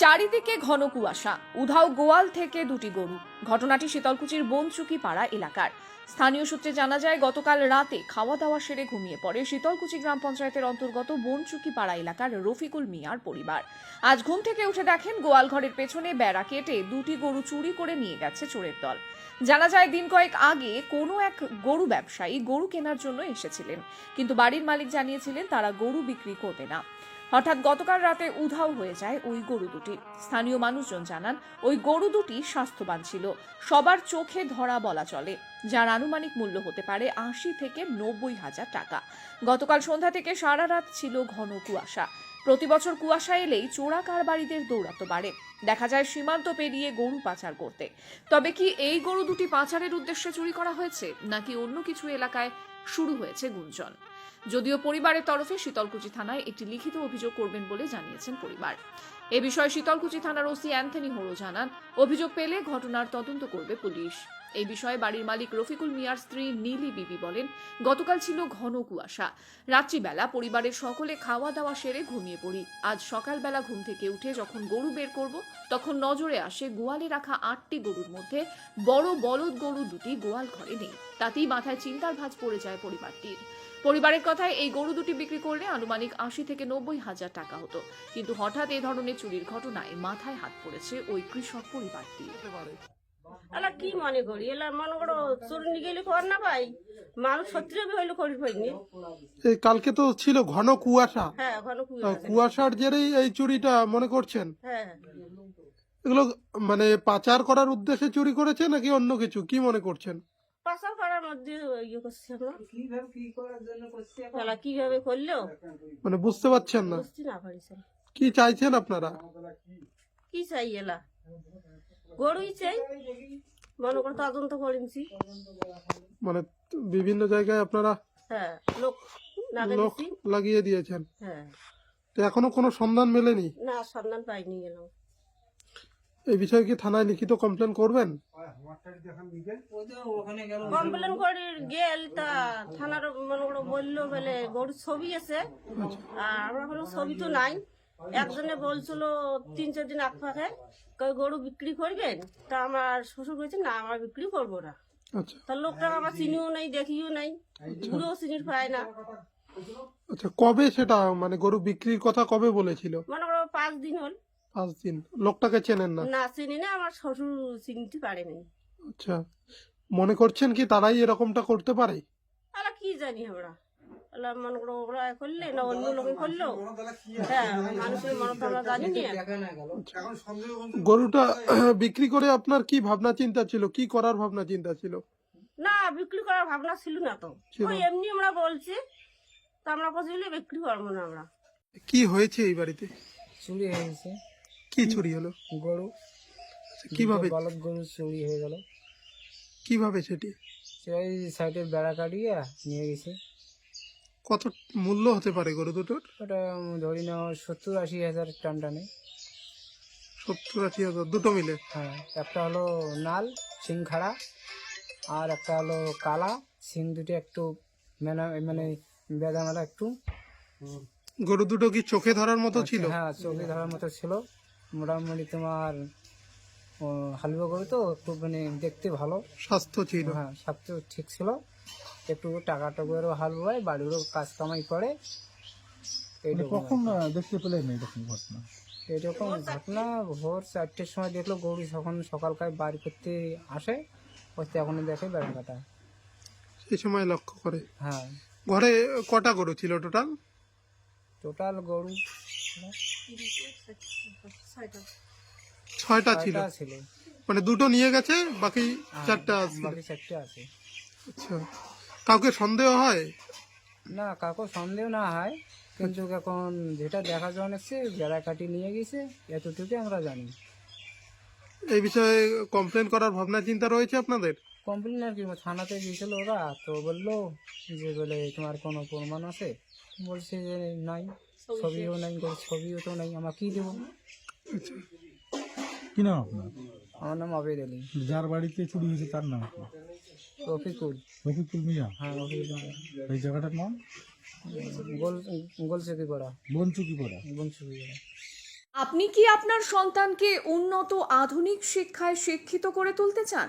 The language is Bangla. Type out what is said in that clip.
চারিদিকে ঘন কুয়াশা। উধাও গোয়াল থেকে দুটি গরু। ঘটনাটি শীতলকুচির বনচুকি পাড়া এলাকার। স্থানীয় সূত্রে জানা যায়, গতকাল রাতে খাওয়া দাওয়া সেরে ঘুমিয়ে পড়ে শীতলকুচি গ্রাম পঞ্চায়েতের অন্তর্গত বনচুকি পাড়া এলাকার রফিকুল মিয়ার পরিবার। আজ ঘুম থেকে উঠে দেখেন, গোয়াল ঘরের পেছনে বেড়া কেটে দুটি গরু চুরি করে নিয়ে গেছে চোরের দল। জানা যায়, দিন কয়েক আগে কোনো এক গরু ব্যবসায়ী গরু কেনার জন্য এসেছিলেন। কিন্তু বাড়ির মালিক জানিয়েছিলেন, তারা গরু বিক্রি করবে না। হঠাৎ গতকাল রাতে উধাও হয়ে যায় ওই গরু দুটি। স্থানীয় মানুষজন জানান, ওই গরু দুটি স্বাস্থ্যবান ছিল। সবার চোখে ধরা বলা চলে, যার আনুমানিক মূল্য হতে পারে আশি থেকে নব্বই হাজার টাকা। গতকাল সন্ধ্যা থেকে সারা রাত ছিল ঘন কুয়াশা। প্রতি বছর কুয়াশা এলেই চোরা কারবারিদের দৌড়াতো বাড়ে। দেখা যায় সীমান্ত পেরিয়ে গরু পাচার করতে। তবে কি এই গরু দুটি পাচারের উদ্দেশ্যে চুরি করা হয়েছে, নাকি অন্য কিছু এলাকায় শুরু হয়েছে গুঞ্জন? যদিও পরিবারের তরফে শীতলকুচি থানায় একটি লিখিত অভিযোগ করবেন বলে জানিয়েছেন পরিবার। এ বিষয়ে শীতলকুচি থানার ওসি অ্যান্থনি হোরো জানান, অভিযোগ পেলে ঘটনার তদন্ত করবে পুলিশ। এই বিষয়ে বাড়ির মালিক রফিকুল মিয়ার স্ত্রী নীলি বিবি বলেন, গতকাল ছিল ঘন কুয়াশা। রাত্রিবেলা পরিবারের সকলে খাওয়া দাওয়া সেরে ঘুমিয়ে পড়ি। আজ সকালবেলা ঘুম থেকে উঠে যখন গরু বের করব, তখন নজরে আসে গোয়ালে রাখা আটটি গরুর মধ্যে বড় বলদ গরু দুটি গোয়াল ঘরে নেই। তাতেই মাথায় চিন্তার ভাঁজ পড়ে যায় পরিবারটির। পরিবারের কথায় এই গরু দুটি বিক্রি করলে আনুমানিক আশি থেকে নব্বই হাজার টাকা হতো। কিন্তু হঠাৎ এ ধরনের চুরির ঘটনায় মাথায় হাত পড়েছে ওই কৃষক পরিবারটি। এলা কি মনে করি? এলা মনে করো গেলে না ভাই মানুষ সত্যি হইলে পাইনি এই কালকে তো ছিল ঘন কুয়াশা। হ্যাঁ ঘন কুয়াশা কুয়াশার জেরেই এই চুরিটা মনে করছেন? হ্যাঁ। এগুলো মানে পাচার করার উদ্দেশ্যে চুরি করেছে নাকি অন্য কিছু? কি মনে করছেন? পাশা করার মধ্যে ইয়ে করছি আমরা। কীভাবে করল? মানে বুঝতে পারছেন না। বুঝতে না কি চাইছেন আপনারা? কি চাই এলা? গরুই চাই। মনে করো তদন্ত করেছি মানে বিভিন্ন জায়গায় আপনারা হ্যাঁ লোক লোক লাগিয়ে দিয়েছেন। হ্যাঁ। তো এখনও কোনো সন্ধান মেলেনি? না সন্ধান পাইনি গেলাম এই বিষয়ে কি থানায় লিখিত কমপ্লেন করবেন? কমপ্লেন করে গেল তা থানার মনে করো বলল বলে গরুর ছবি আছে। আর আমরা কোনো ছবি তো নাই। একজনে বলছিল তিন চার দিন আকফাকে কই গরু বিক্রি করবেন? তা আমার শ্বশুর বলছে না আমার বিক্রি করব না। আচ্ছা। তা লোকটা আমার চিনিও নাই দেখিও নাই ঘুরেও চিনির পায় না। আচ্ছা কবে সেটা মানে গরু বিক্রির কথা কবে বলেছিল? মনে করো পাঁচ দিন হল। পাঁচ দিন। লোকটাকে চেনেন না? না চিনি না আমার শ্বশুর চিনতে পারেনি। আচ্ছা। মনে করছেন কি তারাই এরকমটা করতে পারে? আলা কি জানি আমরা। মনে করো ওরা করলে না অন্য লোকে করল? হ্যাঁ মানুষের মনে আমরা জানি না। গরুটা বিক্রি করে আপনার কি ভাবনা চিন্তা ছিল? কি করার ভাবনা চিন্তা ছিল? না বিক্রি করার ভাবনা ছিল না তো। ওই এমনি আমরা বলছি তা আমরা বুঝলি বিক্রি করব না আমরা। কি হয়েছে এই বাড়িতে? চুরি হয়ে গেছে কি চুরি হলো? গরু। কীভাবে বলদ গরু চুরি হয়ে গেল। কীভাবে সেটি? সেই সাইডে বেড়া কাটিয়ে নিয়ে গেছে। কত মূল্য হতে পারে গরু দুটোর? ওটা ধরি না সত্তর আশি হাজার টান টানে সত্তর আশি হাজার দুটো মিলে? হ্যাঁ একটা হলো নাল সিং খাড়া আর একটা হলো কালা সিং দুটো একটু মেনা মানে বেদামালা একটু। গরু দুটো কি চোখে ধরার মতো ছিল? হ্যাঁ চোখে ধরার মতো ছিল। মোটামুটি তোমার হালুয়া গরু তো একটু মানে দেখতে ভালো। স্বাস্থ্য ছিল। হ্যাঁ স্বাস্থ্য ঠিক ছিল। একটু টাকা টাকারও হাল হয় বাড়িরও কাজ কামাই করে। কখন দেখতে পেলেন এরকম ঘটনা? এরকম ঘটনা ভোর চারটের সময় দেখল গৌরী যখন সকালকার বাড়ি করতে আসে ওই এখনও দেখে বেড়া কাটা। সেই সময় লক্ষ্য করে। হ্যাঁ। ঘরে কটা গরু ছিল টোটাল? টোটাল গরু ছয়টা ছিল। মানে দুটো নিয়ে গেছে বাকি হ্যাঁ, চারটা বাকি চারটে আছে। আচ্ছা। কাউকে সন্দেহ হয়? না কাকু সন্দেহ না হয়। কিন্তু এখন যেটা দেখা যাওয়া যাচ্ছে বেড়া কাটি নিয়ে গেছে এতটুকু আমরা জানি। এই বিষয়ে কমপ্লেন করার ভাবনা চিন্তা রয়েছে আপনাদের? কমপ্লেন আর কি থানাতে গিয়েছিল ওরা তো বলল যে বলে তোমার কোনো প্রমাণ আছে? বলছে যে নাই। ছবিও নাই ছবিও তো নাই আমরা কি দেবো? আচ্ছা। কি নাম আপনার? আমার নাম আবেদ আলী। যার বাড়িতে চুরি হয়েছে তার নাম? রফিকুল। রফিকুল মিয়া? হ্যাঁ রফিকুল এই জায়গাটার নাম? গোল বনচুকি পাড়া বনচুকি আপনি কি আপনার সন্তানকে উন্নত আধুনিক শিক্ষায় শিক্ষিত করে তুলতে চান?